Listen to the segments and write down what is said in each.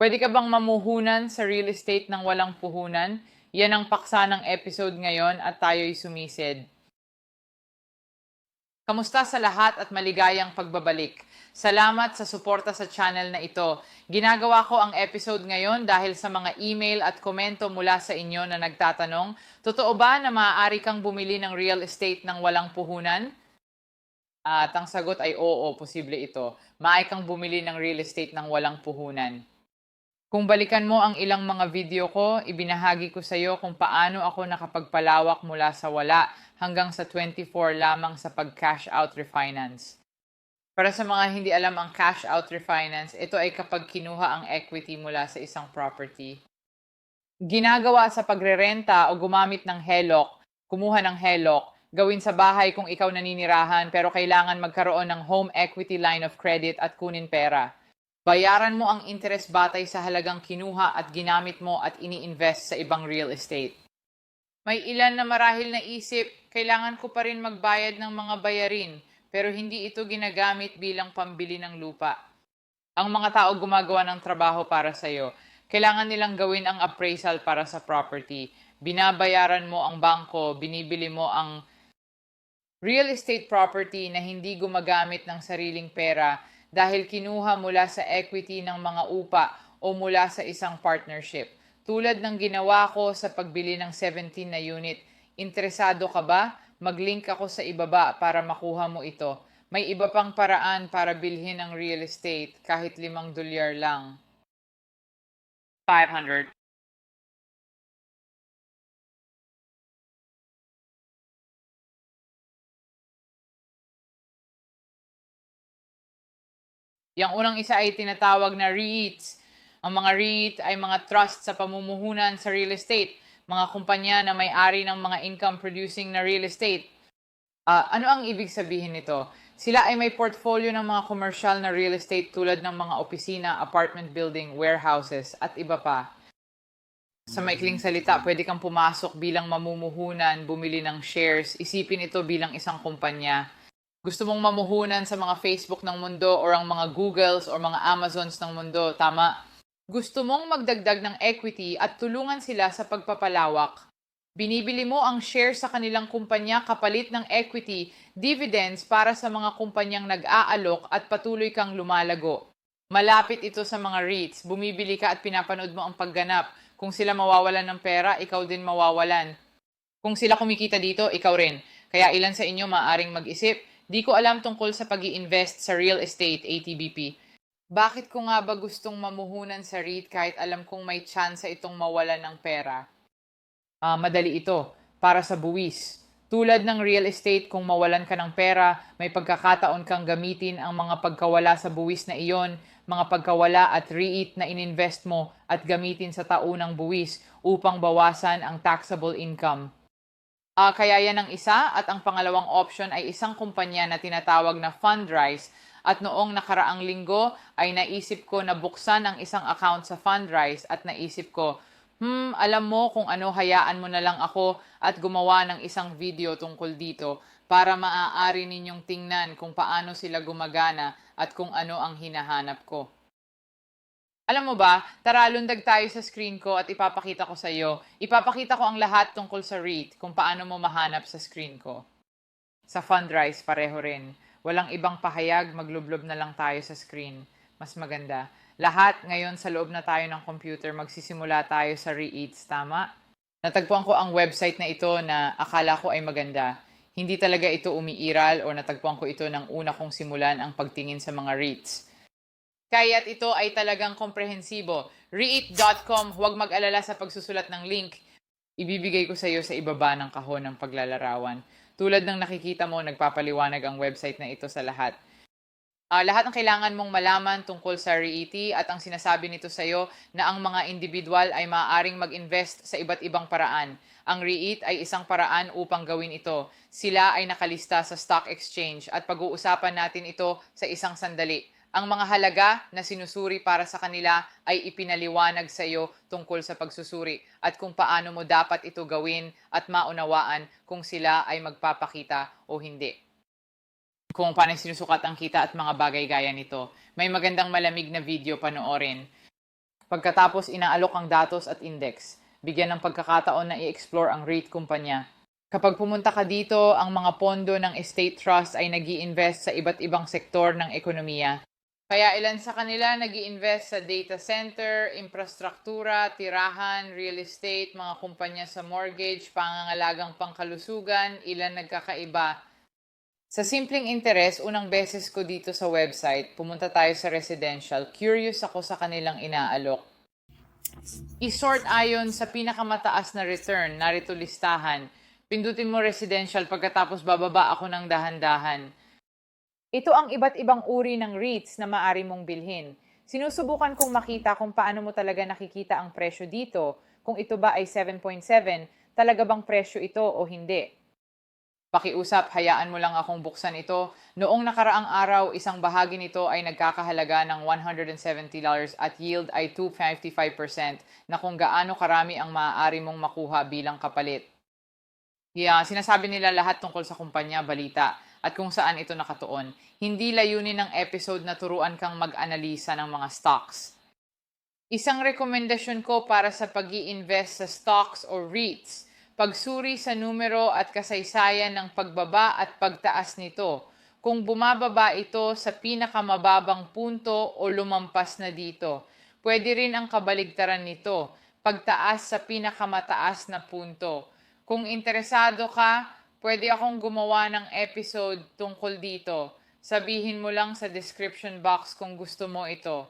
Pwede ka bang mamuhunan sa real estate ng walang puhunan? Yan ang paksa ng episode ngayon at tayo'y sumisid. Kamusta sa lahat at maligayang pagbabalik? Salamat sa suporta sa channel na ito. Ginagawa ko ang episode ngayon dahil sa mga email at komento mula sa inyo na nagtatanong, totoo ba na maaari kang bumili ng real estate ng walang puhunan? At ang sagot ay oo, posible ito. Maaari kang bumili ng real estate ng walang puhunan. Kung balikan mo ang ilang mga video ko, ibinahagi ko sa iyo kung paano ako nakapagpalawak mula sa wala hanggang sa 24 lamang sa pag-cash out refinance. Para sa mga hindi alam ang cash out refinance, ito ay kapag kinuha ang equity mula sa isang property. Ginagawa sa pagrerenta o gumamit ng HELOC, kumuha ng HELOC, gawin sa bahay kung ikaw naninirahan pero kailangan magkaroon ng home equity line of credit at kunin pera. Bayaran mo ang interest batay sa halagang kinuha at ginamit mo at ini-invest sa ibang real estate. May ilan na marahil na isip, kailangan ko pa rin magbayad ng mga bayarin, pero hindi ito ginagamit bilang pambili ng lupa. Ang mga tao gumagawa ng trabaho para sa iyo. Kailangan nilang gawin ang appraisal para sa property. Binabayaran mo ang bangko, binibili mo ang real estate property na hindi gumagamit ng sariling pera dahil kinuha mula sa equity ng mga upa o mula sa isang partnership. Tulad ng ginawa ko sa pagbili ng 17 na unit. Interesado ka ba? Mag-link ako sa ibaba para makuha mo ito. May iba pang paraan para bilhin ang real estate kahit limang dolyar lang. 500. Yang unang isa ay tinatawag na REITs. Ang mga REIT ay mga trust sa pamumuhunan sa real estate, mga kumpanya na may-ari ng mga income-producing na real estate. Ah, ano ang ibig sabihin nito? Sila ay may portfolio ng mga commercial na real estate tulad ng mga opisina, apartment building, warehouses, at iba pa. Sa maikling salita, pwede kang pumasok bilang mamumuhunan, bumili ng shares, isipin ito bilang isang kumpanya. Gusto mong mamuhunan sa mga Facebook ng mundo or ang mga Googles or mga Amazons ng mundo, tama? Gusto mong magdagdag ng equity at tulungan sila sa pagpapalawak. Binibili mo ang share sa kanilang kumpanya kapalit ng equity, dividends para sa mga kumpanyang nag-aalok at patuloy kang lumalago. Malapit ito sa mga REITs. Bumibili ka at pinapanood mo ang pagganap. Kung sila mawawalan ng pera, ikaw din mawawalan. Kung sila kumikita dito, ikaw rin. Kaya ilan sa inyo maaring mag-isip, Di ko alam tungkol sa pag invest sa real estate, ATBP. Bakit ko nga ba gustong mamuhunan sa REIT kahit alam kong may chance itong mawalan ng pera? Ah, madali ito. Para sa buwis. Tulad ng real estate, kung mawalan ka ng pera, may pagkakataon kang gamitin ang mga pagkawala sa buwis na iyon, mga pagkawala at REIT na ininvest mo at gamitin sa taunang buwis upang bawasan ang taxable income. Uh, kaya yan ang isa at ang pangalawang option ay isang kumpanya na tinatawag na Fundrise at noong nakaraang linggo ay naisip ko na buksan ang isang account sa Fundrise at naisip ko, hmm, alam mo kung ano, hayaan mo na lang ako at gumawa ng isang video tungkol dito para maaari ninyong tingnan kung paano sila gumagana at kung ano ang hinahanap ko. Alam mo ba, tara lundag tayo sa screen ko at ipapakita ko sa iyo. Ipapakita ko ang lahat tungkol sa REIT, kung paano mo mahanap sa screen ko. Sa Fundrise, pareho rin. Walang ibang pahayag, maglublob na lang tayo sa screen. Mas maganda. Lahat ngayon sa loob na tayo ng computer, magsisimula tayo sa REITs, tama? Natagpuan ko ang website na ito na akala ko ay maganda. Hindi talaga ito umiiral o natagpuan ko ito nang una kong simulan ang pagtingin sa mga REITs. Kaya't ito ay talagang komprehensibo. Reit.com, huwag mag-alala sa pagsusulat ng link. Ibibigay ko sa iyo sa ibaba ng kahon ng paglalarawan. Tulad ng nakikita mo, nagpapaliwanag ang website na ito sa lahat. Uh, lahat ng kailangan mong malaman tungkol sa REIT at ang sinasabi nito sa iyo na ang mga individual ay maaaring mag-invest sa iba't ibang paraan. Ang REIT ay isang paraan upang gawin ito. Sila ay nakalista sa stock exchange at pag-uusapan natin ito sa isang sandali. Ang mga halaga na sinusuri para sa kanila ay ipinaliwanag sa iyo tungkol sa pagsusuri at kung paano mo dapat ito gawin at maunawaan kung sila ay magpapakita o hindi. Kung paano sinusukat ang kita at mga bagay gaya nito. May magandang malamig na video panoorin. Pagkatapos inaalok ang datos at index. Bigyan ng pagkakataon na i-explore ang REIT kumpanya. Kapag pumunta ka dito, ang mga pondo ng estate trust ay nag invest sa iba't ibang sektor ng ekonomiya. Kaya ilan sa kanila nag invest sa data center, infrastruktura, tirahan, real estate, mga kumpanya sa mortgage, pangangalagang pangkalusugan, ilan nagkakaiba. Sa simpleng interes, unang beses ko dito sa website, pumunta tayo sa residential, curious ako sa kanilang inaalok. I-sort ayon sa pinakamataas na return, narito listahan. Pindutin mo residential pagkatapos bababa ako ng dahan-dahan. Ito ang iba't ibang uri ng REITs na maari mong bilhin. Sinusubukan kong makita kung paano mo talaga nakikita ang presyo dito, kung ito ba ay 7.7, talaga bang presyo ito o hindi. Pakiusap, hayaan mo lang akong buksan ito. Noong nakaraang araw, isang bahagi nito ay nagkakahalaga ng $170 at yield ay 255% na kung gaano karami ang maaari mong makuha bilang kapalit. Yeah, sinasabi nila lahat tungkol sa kumpanya, balita, at kung saan ito nakatuon. Hindi layunin ng episode na turuan kang mag-analisa ng mga stocks. Isang rekomendasyon ko para sa pag invest sa stocks o REITs, pagsuri sa numero at kasaysayan ng pagbaba at pagtaas nito. Kung bumababa ito sa pinakamababang punto o lumampas na dito. Pwede rin ang kabaligtaran nito, pagtaas sa pinakamataas na punto. Kung interesado ka, pwede akong gumawa ng episode tungkol dito. Sabihin mo lang sa description box kung gusto mo ito.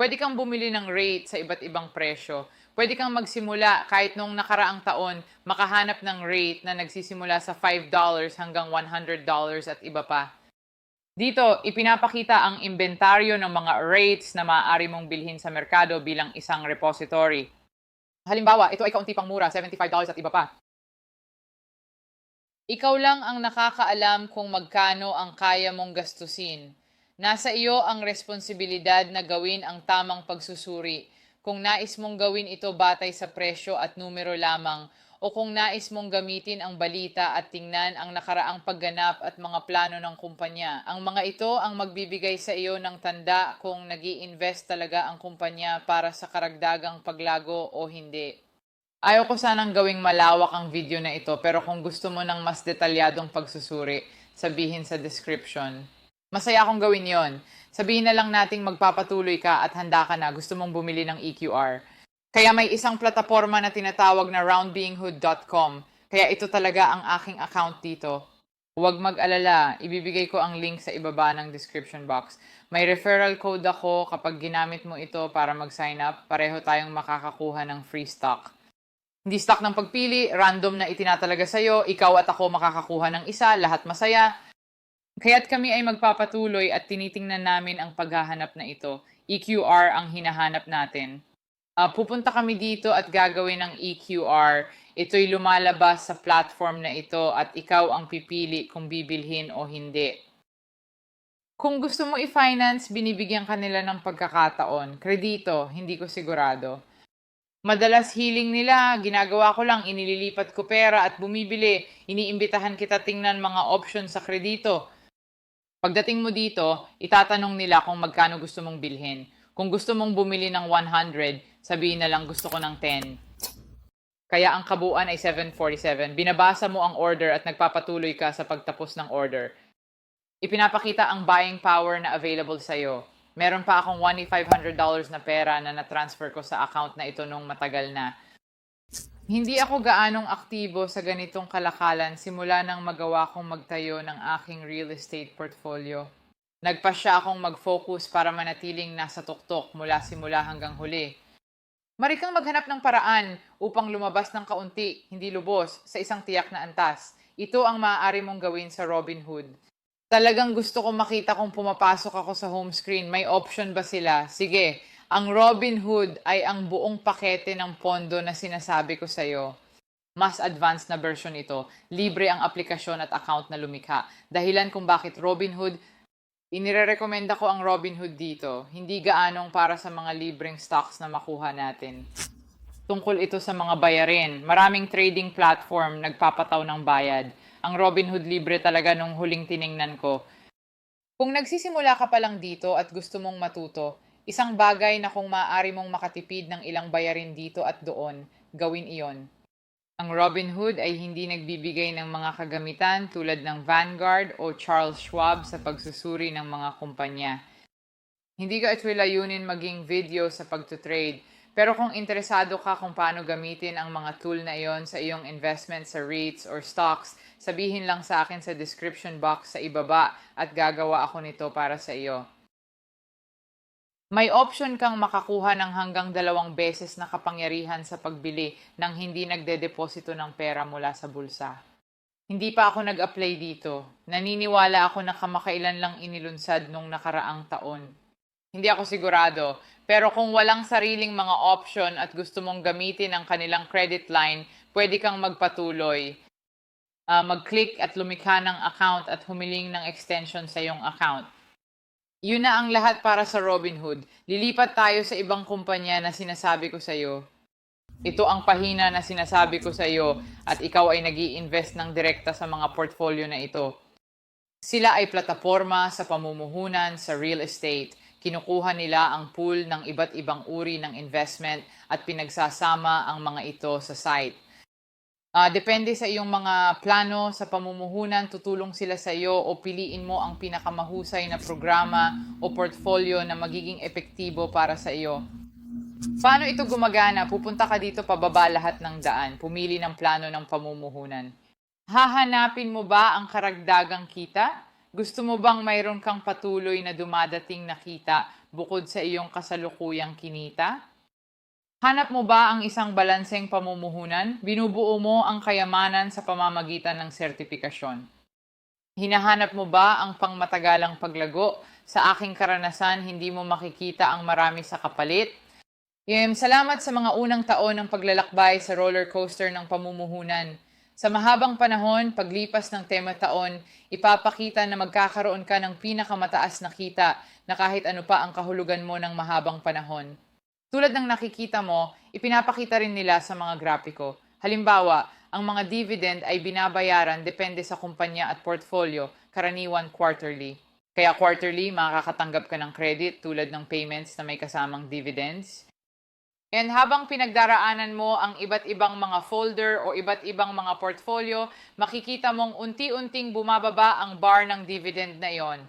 Pwede kang bumili ng rate sa iba't ibang presyo. Pwede kang magsimula kahit nung nakaraang taon makahanap ng rate na nagsisimula sa $5 hanggang $100 at iba pa. Dito, ipinapakita ang inventaryo ng mga rates na maaari mong bilhin sa merkado bilang isang repository. Halimbawa, ito ay kaunti pang mura, $75 at iba pa. Ikaw lang ang nakakaalam kung magkano ang kaya mong gastusin. Nasa iyo ang responsibilidad na gawin ang tamang pagsusuri. Kung nais mong gawin ito batay sa presyo at numero lamang, o kung nais mong gamitin ang balita at tingnan ang nakaraang pagganap at mga plano ng kumpanya. Ang mga ito ang magbibigay sa iyo ng tanda kung nag invest talaga ang kumpanya para sa karagdagang paglago o hindi. Ayaw ko sanang gawing malawak ang video na ito pero kung gusto mo ng mas detalyadong pagsusuri, sabihin sa description. Masaya akong gawin yon. Sabihin na lang nating magpapatuloy ka at handa ka na gusto mong bumili ng EQR. Kaya may isang plataforma na tinatawag na roundbeinghood.com. Kaya ito talaga ang aking account dito. Huwag mag-alala, ibibigay ko ang link sa ibaba ng description box. May referral code ako kapag ginamit mo ito para mag-sign up. Pareho tayong makakakuha ng free stock. Hindi stock ng pagpili, random na itinatalaga sa'yo, ikaw at ako makakakuha ng isa, lahat masaya. Kaya't kami ay magpapatuloy at tinitingnan namin ang paghahanap na ito. EQR ang hinahanap natin. Uh, pupunta kami dito at gagawin ng EQR. Ito'y lumalabas sa platform na ito at ikaw ang pipili kung bibilhin o hindi. Kung gusto mo i-finance, binibigyan kanila ng pagkakataon. Kredito, hindi ko sigurado. Madalas healing nila, ginagawa ko lang, inililipat ko pera at bumibili. Iniimbitahan kita tingnan mga options sa kredito. Pagdating mo dito, itatanong nila kung magkano gusto mong bilhin. Kung gusto mong bumili ng 100, sabihin na lang gusto ko ng 10. Kaya ang kabuuan ay 747. Binabasa mo ang order at nagpapatuloy ka sa pagtapos ng order. Ipinapakita ang buying power na available sa iyo. Meron pa akong $1,500 na pera na na-transfer ko sa account na ito nung matagal na. Hindi ako gaanong aktibo sa ganitong kalakalan simula nang magawa kong magtayo ng aking real estate portfolio. Nagpa siya akong mag-focus para manatiling nasa tuktok mula simula hanggang huli. Marikang maghanap ng paraan upang lumabas ng kaunti, hindi lubos, sa isang tiyak na antas. Ito ang maaari mong gawin sa Robinhood. Talagang gusto ko makita kung pumapasok ako sa home screen. May option ba sila? Sige, ang Robinhood ay ang buong pakete ng pondo na sinasabi ko sa iyo. Mas advanced na version ito. Libre ang aplikasyon at account na lumikha. Dahilan kung bakit Robinhood Inirerekomenda ko ang Robinhood dito, hindi gaanong para sa mga libreng stocks na makuha natin. Tungkol ito sa mga bayarin, maraming trading platform nagpapataw ng bayad. Ang Robinhood libre talaga nung huling tiningnan ko. Kung nagsisimula ka pa lang dito at gusto mong matuto, isang bagay na kung maaari mong makatipid ng ilang bayarin dito at doon, gawin iyon. Ang Robinhood ay hindi nagbibigay ng mga kagamitan tulad ng Vanguard o Charles Schwab sa pagsusuri ng mga kumpanya. Hindi ka layunin maging video sa pagtutrade, pero kung interesado ka kung paano gamitin ang mga tool na iyon sa iyong investment sa REITs or stocks, sabihin lang sa akin sa description box sa ibaba at gagawa ako nito para sa iyo. May option kang makakuha ng hanggang dalawang beses na kapangyarihan sa pagbili nang hindi nagdedeposito ng pera mula sa bulsa. Hindi pa ako nag-apply dito. Naniniwala ako na kamakailan lang inilunsad nung nakaraang taon. Hindi ako sigurado, pero kung walang sariling mga option at gusto mong gamitin ang kanilang credit line, pwede kang magpatuloy. Ah, mag-click at lumikha ng account at humiling ng extension sa iyong account. Yun na ang lahat para sa Robinhood. Lilipat tayo sa ibang kumpanya na sinasabi ko sa iyo. Ito ang pahina na sinasabi ko sa iyo at ikaw ay nag invest ng direkta sa mga portfolio na ito. Sila ay plataforma sa pamumuhunan sa real estate. Kinukuha nila ang pool ng iba't ibang uri ng investment at pinagsasama ang mga ito sa site. Ah, depende sa iyong mga plano sa pamumuhunan, tutulong sila sa iyo o piliin mo ang pinakamahusay na programa o portfolio na magiging epektibo para sa iyo. Paano ito gumagana? Pupunta ka dito pababa lahat ng daan. Pumili ng plano ng pamumuhunan. Hahanapin mo ba ang karagdagang kita? Gusto mo bang mayroon kang patuloy na dumadating na kita bukod sa iyong kasalukuyang kinita? Hanap mo ba ang isang balanseng pamumuhunan? Binubuo mo ang kayamanan sa pamamagitan ng sertipikasyon. Hinahanap mo ba ang pangmatagalang paglago? Sa aking karanasan, hindi mo makikita ang marami sa kapalit. Yem, salamat sa mga unang taon ng paglalakbay sa roller coaster ng pamumuhunan. Sa mahabang panahon, paglipas ng tema taon, ipapakita na magkakaroon ka ng pinakamataas na kita na kahit ano pa ang kahulugan mo ng mahabang panahon. Tulad ng nakikita mo, ipinapakita rin nila sa mga grafiko. Halimbawa, ang mga dividend ay binabayaran depende sa kumpanya at portfolio, karaniwan quarterly. Kaya quarterly, makakatanggap ka ng credit tulad ng payments na may kasamang dividends. And habang pinagdaraanan mo ang iba't ibang mga folder o iba't ibang mga portfolio, makikita mong unti-unting bumababa ang bar ng dividend na iyon.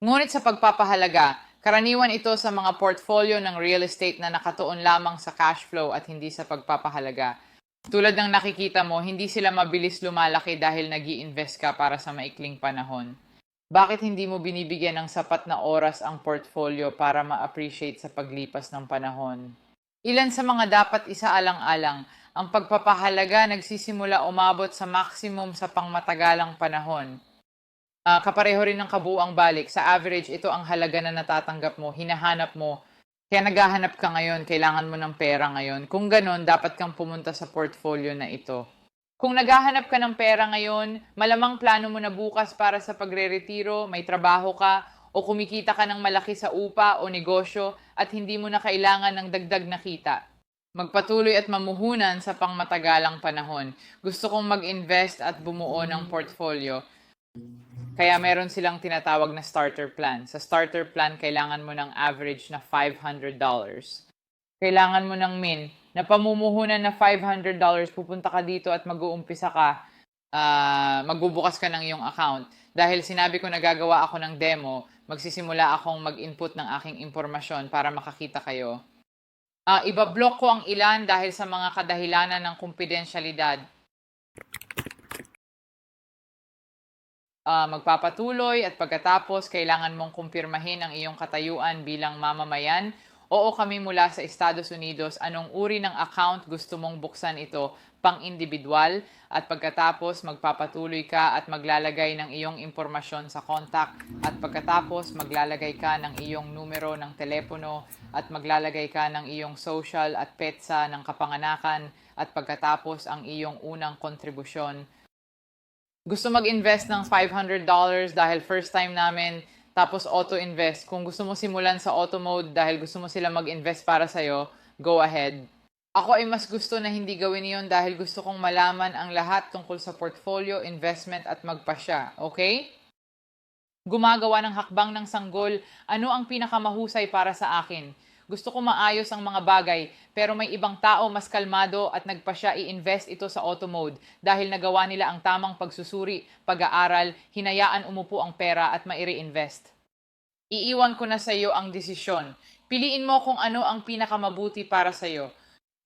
Ngunit sa pagpapahalaga, Karaniwan ito sa mga portfolio ng real estate na nakatuon lamang sa cash flow at hindi sa pagpapahalaga. Tulad ng nakikita mo, hindi sila mabilis lumalaki dahil nag invest ka para sa maikling panahon. Bakit hindi mo binibigyan ng sapat na oras ang portfolio para ma-appreciate sa paglipas ng panahon? Ilan sa mga dapat isaalang-alang, ang pagpapahalaga nagsisimula umabot sa maximum sa pangmatagalang panahon. Uh, kapareho rin ng kabuang balik. Sa average, ito ang halaga na natatanggap mo, hinahanap mo. Kaya naghahanap ka ngayon, kailangan mo ng pera ngayon. Kung ganun, dapat kang pumunta sa portfolio na ito. Kung naghahanap ka ng pera ngayon, malamang plano mo na bukas para sa pagre-retiro, may trabaho ka, o kumikita ka ng malaki sa upa o negosyo at hindi mo na kailangan ng dagdag na kita. Magpatuloy at mamuhunan sa pangmatagalang panahon. Gusto kong mag-invest at bumuo ng portfolio. Kaya meron silang tinatawag na starter plan. Sa starter plan, kailangan mo ng average na $500. Kailangan mo ng min na pamumuhunan na $500. Pupunta ka dito at mag-uumpisa ka. Uh, magbubukas ka ng iyong account. Dahil sinabi ko na gagawa ako ng demo, magsisimula akong mag-input ng aking impormasyon para makakita kayo. Uh, ibablock ko ang ilan dahil sa mga kadahilanan ng kumpidensyalidad uh, magpapatuloy at pagkatapos kailangan mong kumpirmahin ang iyong katayuan bilang mamamayan. Oo kami mula sa Estados Unidos, anong uri ng account gusto mong buksan ito? Pang individual at pagkatapos magpapatuloy ka at maglalagay ng iyong impormasyon sa contact. At pagkatapos maglalagay ka ng iyong numero ng telepono at maglalagay ka ng iyong social at petsa ng kapanganakan. At pagkatapos ang iyong unang kontribusyon gusto mag-invest ng $500 dahil first time namin, tapos auto-invest. Kung gusto mo simulan sa auto mode dahil gusto mo sila mag-invest para sa'yo, go ahead. Ako ay mas gusto na hindi gawin yon dahil gusto kong malaman ang lahat tungkol sa portfolio, investment at magpasya. Okay? Gumagawa ng hakbang ng sanggol, ano ang pinakamahusay para sa akin? Gusto ko maayos ang mga bagay, pero may ibang tao mas kalmado at nagpasya i-invest ito sa auto mode dahil nagawa nila ang tamang pagsusuri, pag-aaral, hinayaan umupo ang pera at maire-invest. Iiwan ko na sa iyo ang desisyon. Piliin mo kung ano ang pinakamabuti para sa iyo.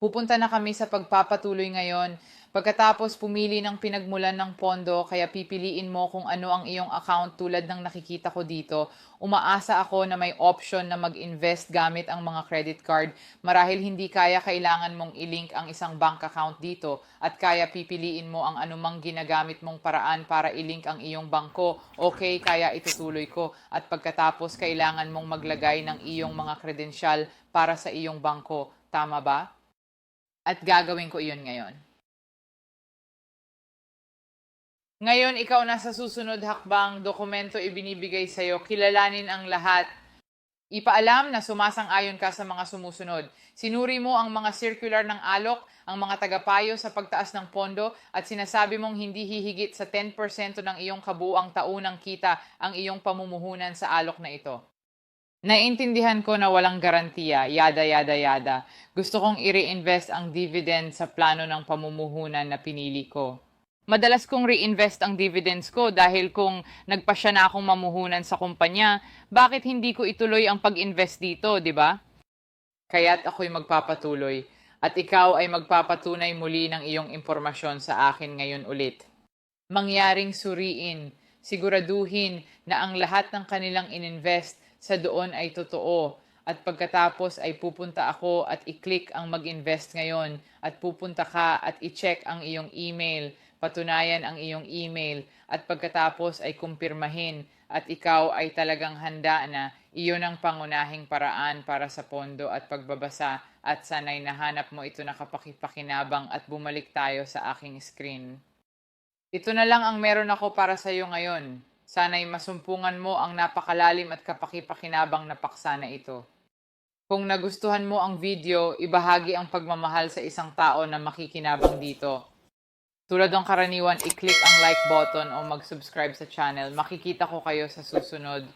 Pupunta na kami sa pagpapatuloy ngayon. Pagkatapos pumili ng pinagmulan ng pondo, kaya pipiliin mo kung ano ang iyong account tulad ng nakikita ko dito. Umaasa ako na may option na mag-invest gamit ang mga credit card. Marahil hindi kaya kailangan mong i-link ang isang bank account dito at kaya pipiliin mo ang anumang ginagamit mong paraan para i-link ang iyong bangko. Okay, kaya itutuloy ko. At pagkatapos kailangan mong maglagay ng iyong mga kredensyal para sa iyong bangko. Tama ba? At gagawin ko iyon ngayon. Ngayon, ikaw na sa susunod hakbang, dokumento ibinibigay sa iyo, kilalanin ang lahat. Ipaalam na sumasang-ayon ka sa mga sumusunod. Sinuri mo ang mga circular ng alok, ang mga tagapayo sa pagtaas ng pondo, at sinasabi mong hindi hihigit sa 10% ng iyong kabuang taunang kita ang iyong pamumuhunan sa alok na ito. Naiintindihan ko na walang garantiya, yada yada yada. Gusto kong i-reinvest ang dividend sa plano ng pamumuhunan na pinili ko. Madalas kong reinvest ang dividends ko dahil kung nagpasya na akong mamuhunan sa kumpanya, bakit hindi ko ituloy ang pag-invest dito, di ba? Kaya't ako'y magpapatuloy at ikaw ay magpapatunay muli ng iyong impormasyon sa akin ngayon ulit. Mangyaring suriin, siguraduhin na ang lahat ng kanilang ininvest sa doon ay totoo at pagkatapos ay pupunta ako at i-click ang mag-invest ngayon at pupunta ka at i-check ang iyong email, patunayan ang iyong email at pagkatapos ay kumpirmahin at ikaw ay talagang handa na iyon ang pangunahing paraan para sa pondo at pagbabasa at sanay nahanap mo ito na kapakipakinabang at bumalik tayo sa aking screen. Ito na lang ang meron ako para sa iyo ngayon. Sana'y masumpungan mo ang napakalalim at kapakipakinabang na paksa na ito. Kung nagustuhan mo ang video, ibahagi ang pagmamahal sa isang tao na makikinabang dito. Tulad ng karaniwan, i-click ang like button o mag-subscribe sa channel. Makikita ko kayo sa susunod.